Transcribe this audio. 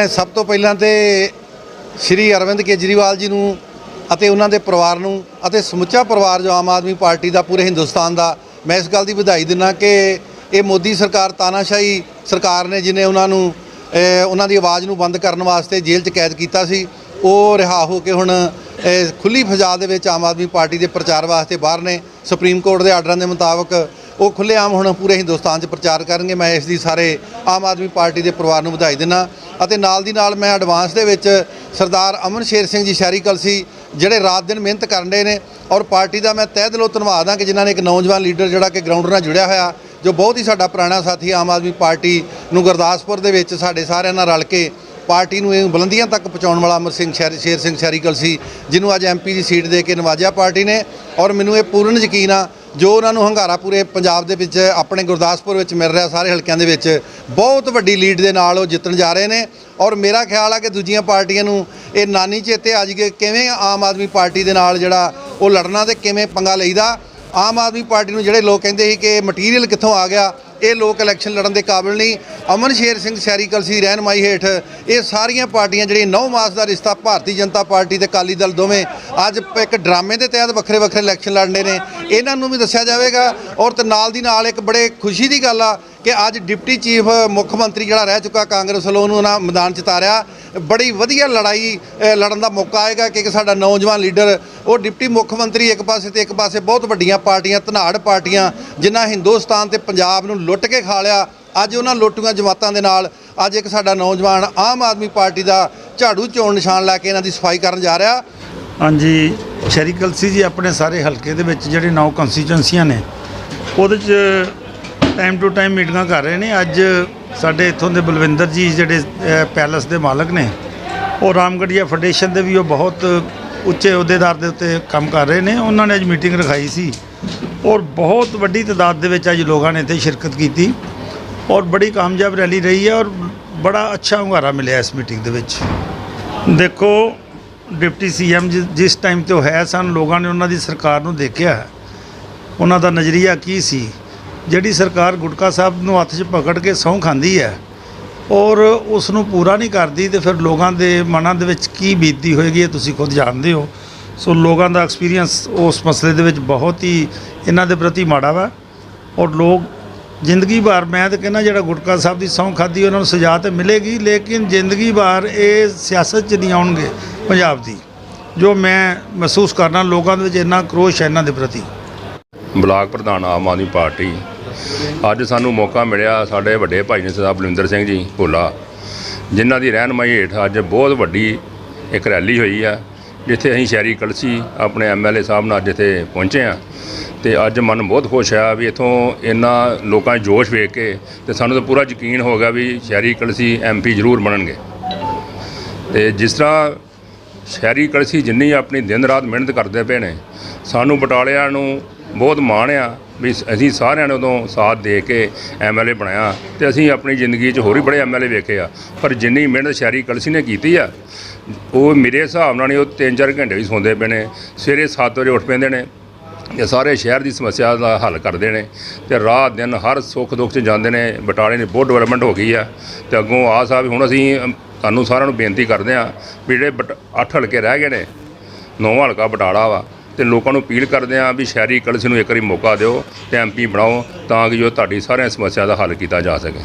ਮੈਂ ਸਭ ਤੋਂ ਪਹਿਲਾਂ ਤੇ ਸ਼੍ਰੀ ਅਰਵਿੰਦ ਕੇਜਰੀਵਾਲ ਜੀ ਨੂੰ ਅਤੇ ਉਹਨਾਂ ਦੇ ਪਰਿਵਾਰ ਨੂੰ ਅਤੇ ਸਮੁੱਚਾ ਪਰਿਵਾਰ ਜੋ ਆਮ ਆਦਮੀ ਪਾਰਟੀ ਦਾ ਪੂਰੇ ਹਿੰਦੁਸਤਾਨ ਦਾ ਮੈਂ ਇਸ ਗੱਲ ਦੀ ਵਧਾਈ ਦਿੰਦਾ ਕਿ ਇਹ ਮੋਦੀ ਸਰਕਾਰ ਤਾਨਾਸ਼ਾਹੀ ਸਰਕਾਰ ਨੇ ਜਿਨੇ ਉਹਨਾਂ ਨੂੰ ਉਹਨਾਂ ਦੀ ਆਵਾਜ਼ ਨੂੰ ਬੰਦ ਕਰਨ ਵਾਸਤੇ ਜੇਲ੍ਹ 'ਚ ਕੈਦ ਕੀਤਾ ਸੀ ਉਹ ਰਿਹਾ ਹੋ ਕੇ ਹੁਣ ਅਹ, ਖੁੱਲੀ ਫਜ਼ਾ ਦੇ ਵਿੱਚ ਆਮ ਆਦਮੀ ਪਾਰਟੀ ਦੇ ਪ੍ਰਚਾਰ ਵਾਸਤੇ ਬਾਹਰ ਨੇ ਸੁਪਰੀਮ ਕੋਰਟ ਦੇ ਆਰਡਰਾਂ ਦੇ ਮੁਤਾਬਕ ਉਹ ਖੁੱਲ੍ਹੇਆਮ ਹੁਣ ਪੂਰੇ ਹਿੰਦੁਸਤਾਨ 'ਚ ਪ੍ਰਚਾਰ ਕਰਨਗੇ ਮੈਂ ਇਸ ਦੀ ਸਾਰੇ ਆਮ ਆਦਮੀ ਪਾਰਟੀ ਦੇ ਪਰਿਵਾਰ ਨੂੰ ਵਧਾਈ ਦਿੰਦਾ। ਅਤੇ ਨਾਲ ਦੀ ਨਾਲ ਮੈਂ ਐਡਵਾਂਸ ਦੇ ਵਿੱਚ ਸਰਦਾਰ ਅਮਨ ਸ਼ੇਰ ਸਿੰਘ ਜੀ ਸ਼ਹਿਰੀ ਕਲਸੀ ਜਿਹੜੇ ਰਾਤ ਦਿਨ ਮਿਹਨਤ ਕਰਨ ਦੇ ਨੇ ਔਰ ਪਾਰਟੀ ਦਾ ਮੈਂ ਤਹਿ ਦਿਲੋਂ ਧੰਨਵਾਦ ਹਾਂ ਕਿ ਜਿਨ੍ਹਾਂ ਨੇ ਇੱਕ ਨੌਜਵਾਨ ਲੀਡਰ ਜਿਹੜਾ ਕਿ ਗਰਾਊਂਡ ਨਾਲ ਜੁੜਿਆ ਹੋਇਆ, ਜੋ ਬਹੁਤ ਹੀ ਸਾਡਾ ਪੁਰਾਣਾ ਸਾਥੀ ਆਮ ਆਦਮੀ ਪਾਰਟੀ ਨੂੰ ਗੁਰਦਾਸਪੁਰ ਦੇ ਵਿੱਚ ਸਾਡੇ ਸਾਰਿਆਂ ਨਾਲ ਰਲ ਕੇ ਪਾਰਟੀ ਨੂੰ ਇਹ ਬੁਲੰਦੀਆਂ ਤੱਕ ਪਹੁੰਚਾਉਣ ਵਾਲਾ ਅਮਰ ਸਿੰਘ ਸ਼ੇਰ ਸ਼ੇਰ ਸਿੰਘ ਸ਼ੈਰੀਕਲ ਸੀ, ਜਿਹਨੂੰ ਅੱਜ ਐਮਪੀ ਦੀ ਸੀਟ ਦੇ ਕੇ ਨਵਾਜਿਆ ਪਾਰਟੀ ਨੇ ਔਰ ਮੈਨੂੰ ਇਹ ਪੂਰਨ ਯਕੀਨ ਆ ਜੋ ਉਹਨਾਂ ਨੂੰ ਹੰਗਾਰਾ ਪੂਰੇ ਪੰਜਾਬ ਦੇ ਵਿੱਚ, ਆਪਣੇ ਗੁਰਦਾਸਪੁਰ ਵਿੱਚ ਮਿਲ ਰਿਹਾ, ਸਾਰੇ ਹਲਕਿਆਂ ਦੇ ਵਿੱਚ, ਬਹੁਤ ਵੱਡੀ ਲੀਡ ਦੇ ਨਾਲ ਉਹ ਜਿੱਤਣ ਜਾ ਰਹੇ ਨੇ। ਔਰ ਮੇਰਾ ਖਿਆਲ ਆ ਕਿ ਦੂਜੀਆਂ ਪਾਰਟੀਆਂ ਨੂੰ ਇਹ ਨਾਨੀ ਚੇਤੇ ਆ ਜਾਈਏ, ਕਿਵੇਂ ਆਮ ਆਦਮੀ ਪਾਰਟੀ ਦੇ ਨਾਲ ਜਿਹੜਾ ਉਹ ਲੜਨਾ ਤੇ ਕਿਵੇਂ ਪੰਗਾ ਲਈਦਾ। ਆਮ ਆਦਮੀ ਪਾਰਟੀ ਨੂੰ ਜਿਹੜੇ ਲੋਕ ਕਹਿੰਦੇ ਸੀ ਕਿ ਮਟੀਰੀਅਲ ਕਿੱਥੋਂ ਆ ਗਿਆ ਇਹ ਲੋਕ ਇਲੈਕਸ਼ਨ ਲੜਨ ਦੇ ਕਾਬਿਲ ਨਹੀਂ। ਅਮਨ ਸ਼ੇਰ ਸਿੰਘ ਸ਼ਹਿਰੀ ਕਲਸੀ ਰਹਿਨਮਾਈ ਹੇਠ। ਇਹ ਸਾਰੀਆਂ ਪਾਰਟੀਆਂ ਜਿਹੜੀਆਂ 9 ਮਾਸ ਦਾ ਰਿਸ਼ਤਾ ਭਾਰਤੀ ਜਨਤਾ ਪਾਰਟੀ ਤੇ ਅਕਾਲੀ ਦਲ ਦੋਵੇਂ, ਅੱਜ ਇੱਕ ਡਰਾਮੇ ਦੇ ਤਹਿਤ ਵੱਖਰੇ ਵੱਖਰੇ ਇਲੈਕਸ਼ਨ ਲੜਨੇ ਨੇ। ਇਹਨਾਂ ਨੂੰ ਵੀ ਦੱਸਿਆ ਜਾਵੇਗਾ ਔਰ ਤੇ ਨਾਲ ਦੀ ਨਾਲ ਇੱਕ ਬੜੇ ਖੁਸ਼ੀ ਦੀ ਗੱਲ ਆ ਕਿ ਅੱਜ ਡਿਪਟੀ ਚੀਫ ਮੁੱਖ ਮੰਤਰੀ ਜਿਹੜਾ ਰਹਿ ਚੁੱਕਾ ਕਾਂਗਰਸ ਵੱਲੋਂ ਉਹਨੂੰ ਨਾ ਮੈਦਾਨ ਚ ਤਾਰਿਆ। ਬੜੀ ਵਧੀਆ ਲੜਾਈ ਲੜਨ ਦਾ ਮੌਕਾ ਆਏਗਾ ਕਿ ਇੱਕ ਸਾਡਾ ਨੌਜਵਾਨ ਲੀਡਰ, ਉਹ ਡਿਪਟੀ ਮੁੱਖ ਮੰਤਰੀ ਇੱਕ ਪਾਸੇ ਤੇ ਇੱਕ ਪਾਸੇ ਬਹੁਤ ਵੱਡੀਆਂ ਪਾਰਟੀਆਂ, ਧਨਾੜ ਪਾਰਟੀਆਂ, ਜਿਨ੍ਹਾਂ ਹਿੰਦੁਸਤਾਨ ਤੇ ਪੰਜਾਬ ਨੂੰ ਲੁੱਟ ਕੇ ਖਾ ਲਿਆ। ਅੱਜ ਉਹਨਾਂ ਲੋਟੂਆਂ ਜਮਾਤਾਂ ਦੇ ਨਾਲ ਅੱਜ ਇੱਕ ਸਾਡਾ ਨੌਜਵਾਨ ਆਮ ਆਦਮੀ ਪਾਰਟੀ ਦਾ ਝਾੜੂ ਚੋਣ ਨਿਸ਼ਾਨ ਲੈ ਕੇ ਇਹਨਾਂ ਦੀ ਸਫ਼ਾਈ ਕਰਨ ਜਾ ਰਿਹਾ। ਹਾਂਜੀ ਸ਼ਰੀ ਕਲਸੀ ਜੀ ਆਪਣੇ ਸਾਰੇ ਹਲਕੇ ਦੇ ਵਿੱਚ ਜਿਹੜੇ ਨੌ ਕੰਸਟੀਚੁਐਂਸੀਆਂ ਨੇ, ਉਹਦੇ 'ਚ ਟਾਈਮ ਟੂ ਟਾਈਮ ਮੀਟਿੰਗਾਂ ਕਰ ਰਹੇ ਨੇ। ਅੱਜ ਸਾਡੇ ਇੱਥੋਂ ਦੇ ਬਲਵਿੰਦਰ ਜੀ ਜਿਹੜੇ ਪੈਲਸ ਦੇ ਮਾਲਕ ਨੇ, ਉਹ ਰਾਮਗੜੀਆ ਫੈਡਰੇਸ਼ਨ ਦੇ ਵੀ ਉਹ ਬਹੁਤ ਉੱਚੇ ਅਹੁਦੇਦਾਰ ਦੇ ਉੱਤੇ ਕੰਮ ਕਰ ਰਹੇ ਨੇ। ਉਹਨਾਂ ਨੇ ਅੱਜ ਮੀਟਿੰਗ ਰਖਾਈ ਸੀ ਔਰ ਬਹੁਤ ਵੱਡੀ ਤਾਦਾਦ ਦੇ ਵਿੱਚ ਅੱਜ ਲੋਕਾਂ ਨੇ ਇੱਥੇ ਸ਼ਿਰਕਤ ਕੀਤੀ ਔਰ ਬੜੀ ਕਾਮਯਾਬ ਰੈਲੀ ਰਹੀ ਹੈ ਔਰ ਬੜਾ ਅੱਛਾ ਹੁੰਗਾਰਾ ਮਿਲਿਆ ਇਸ ਮੀਟਿੰਗ ਦੇ ਵਿੱਚ। ਦੇਖੋ, ਡਿਪਟੀ ਸੀਐਮ ਜਿਸ ਟਾਈਮ ਤੇ ਉਹ ਹੈ ਸਨ, ਲੋਕਾਂ ਨੇ ਉਹਨਾਂ ਦੀ ਸਰਕਾਰ ਨੂੰ ਦੇਖਿਆ। ਉਹਨਾਂ ਦਾ ਨਜ਼ਰੀਆ ਕੀ ਸੀ? ਜਿਹੜੀ ਸਰਕਾਰ ਗੁਟਕਾ ਸਾਹਿਬ ਨੂੰ ਹੱਥ 'ਚ ਪਕੜ ਕੇ ਸਹੁੰ ਖਾਂਦੀ ਹੈ, ਔਰ ਉਸ ਨੂੰ ਪੂਰਾ ਨਹੀਂ ਕਰਦੀ, ਤੇ ਫਿਰ ਲੋਕਾਂ ਦੇ ਮਨਾਂ ਦੇ ਵਿੱਚ ਕੀ ਬੀਤਦੀ ਹੋਏਗੀ, ਇਹ ਤੁਸੀਂ ਖੁਦ ਜਾਣਦੇ ਹੋ। ਸੋ ਲੋਕਾਂ ਦਾ ਐਕਸਪੀਰੀਅੰਸ ਉਸ ਮਸਲੇ ਦੇ ਵਿੱਚ ਬਹੁਤ ਹੀ ਇਹਨਾਂ ਦੇ ਪ੍ਰਤੀ ਮਾੜਾ ਵਾ, ਔਰ ਲੋਕ ਜ਼ਿੰਦਗੀ ਭਰ, ਮੈਂ ਤਾਂ ਕਹਿੰਦਾ ਜਿਹੜਾ ਗੁਟਕਾ ਸਾਹਿਬ ਦੀ ਸਹੁੰ ਖਾਦੀ ਉਹਨਾਂ ਨੂੰ ਸਜ਼ਾ ਤੇ ਮਿਲੇਗੀ, ਲੇਕਿਨ ਜ਼ਿੰਦਗੀ ਭਰ ਇਹ ਸਿਆਸਤ 'ਚ ਨਹੀਂ ਆਉਣਗੇ ਪੰਜਾਬ ਦੀ, ਜੋ ਮੈਂ ਮਹਿਸੂਸ ਕਰਨਾ ਲੋਕਾਂ ਦੇ ਵਿੱਚ ਇੰਨਾ ਕਰੋਸ਼ ਹੈ ਇਹਨਾਂ ਦੇ ਪ੍ਰਤੀ। ਬਲਾਕ ਪ੍ਰਧਾਨ ਆਮ ਆਦਮੀ ਪਾਰਟੀ ਅੱਜ ਸਾਨੂੰ ਮੌਕਾ ਮਿਲਿਆ ਸਾਡੇ ਵੱਡੇ ਭਾਈ ਨੇ ਸਰਦਾਰ ਬਲਵਿੰਦਰ ਸਿੰਘ ਜੀ ਭੋਲਾ, ਜਿਨ੍ਹਾਂ ਦੀ ਰਹਿਨਮਾਈ ਹੇਠ ਅੱਜ ਬਹੁਤ ਵੱਡੀ ਇੱਕ ਰੈਲੀ ਹੋਈ ਆ, ਜਿੱਥੇ ਅਸੀਂ ਸ਼ਹਿਰੀ ਕਲਸੀ ਆਪਣੇ ਐਮਐਲਏ ਸਾਹਿਬ ਨਾਲ ਜਿੱਥੇ ਪਹੁੰਚੇ ਆ ਤੇ ਅੱਜ ਮਨ ਬਹੁਤ ਖੁਸ਼ ਆ ਵੀ ਇਥੋਂ ਇੰਨਾ ਲੋਕਾਂ 'ਚ ਜੋਸ਼ ਵੇਖ ਕੇ ਤੇ ਸਾਨੂੰ ਤਾਂ ਪੂਰਾ ਯਕੀਨ ਹੋ ਗਿਆ ਵੀ ਸ਼ਹਿਰੀ ਕਲਸੀ ਐਮਪੀ ਜ਼ਰੂਰ ਬਣਨਗੇ। ਤੇ ਜਿਸ ਤਰ੍ਹਾਂ ਸ਼ਹਿਰੀ ਕਲਸੀ ਜਿੰਨੀ ਆਪਣੀ ਦਿਨ ਰਾਤ ਮਿਹਨਤ ਕਰਦੇ ਪਏ ਨੇ, ਸਾਨੂੰ ਬਟਾਲਿਆਂ ਨੂੰ ਬਹੁਤ ਮਾਣ ਆ ਵੀ ਅਸੀਂ ਸਾਰਿਆਂ ਨੇ ਉਦੋਂ ਸਾਥ ਦੇ ਕੇ ਐਮਐਲਏ ਬਣਾਇਆ ਤੇ ਅਸੀਂ ਆਪਣੀ ਜ਼ਿੰਦਗੀ 'ਚ ਹੋਰ ਵੀ ਬੜੇ ਐਮਐਲਏ ਵੇਖੇ ਆ। ਪਰ ਜਿੰਨੀ ਮਿਹਨਤ ਸ਼ਹਿਰੀ ਕਲਸੀ ਨੇ ਕੀਤੀ ਆ, ਉਹ ਮੇਰੇ ਹਿਸਾਬ ਨਾਲ ਨਹੀਂ ਉਹ 3-4 ਘੰਟੇ ਵੀ ਸੌਂਦੇ ਪਏ ਨੇ, ਸਵੇਰੇ 7 ਵਜੇ ਉੱਠ ਪੈਂਦੇ ਨੇ ਇਹ ਸਾਰੇ ਸ਼ਹਿਰ ਦੀ ਸਮੱਸਿਆ ਦਾ ਹੱਲ ਕਰਦੇ ਨੇ ਤੇ ਰਾਤ ਦਿਨ ਹਰ ਸੁੱਖ ਦੁੱਖ 'ਚ ਜਾਂਦੇ ਨੇ, ਬਟਾਲੇ ਨੇ ਬਹੁਤ ਡਿਵੈਲਪਮੈਂਟ ਹੋ ਗਈ ਆ ਤੇ ਅੱਗੋਂ ਆ ਸਾਹਿਬ ਹੁਣ ਅਸੀਂ ਤੁਹਾਨੂੰ ਸਾਰਿਆਂ ਨੂੰ ਬੇਨਤੀ ਕਰਦੇ ਆ ਵੀ ਜਿਹੜੇ ਬਟ- ਅੱਠ ਹਲਕੇ ਰਹਿ ਗਏ ਨੇ, ਨੌਵਾਂ ਹਲਕਾ ਬਟਾਲਾ ਵਾ ਤੇ ਲੋਕਾਂ ਨੂੰ ਅਪੀਲ ਕਰਦੇ ਹਾਂ ਵੀ ਸ਼ਹਿਰੀ ਕਲਸ ਨੂੰ ਇੱਕ ਵਾਰੀ ਮੌਕਾ ਦਿਓ ਤੇ ਐਮਪੀ ਬਣਾਓ ਤਾਂ ਕਿ ਜੋ ਤੁਹਾਡੀ ਸਾਰੀਆਂ ਸਮੱਸਿਆ ਦਾ ਹੱਲ ਕੀਤਾ ਜਾ ਸਕੇ।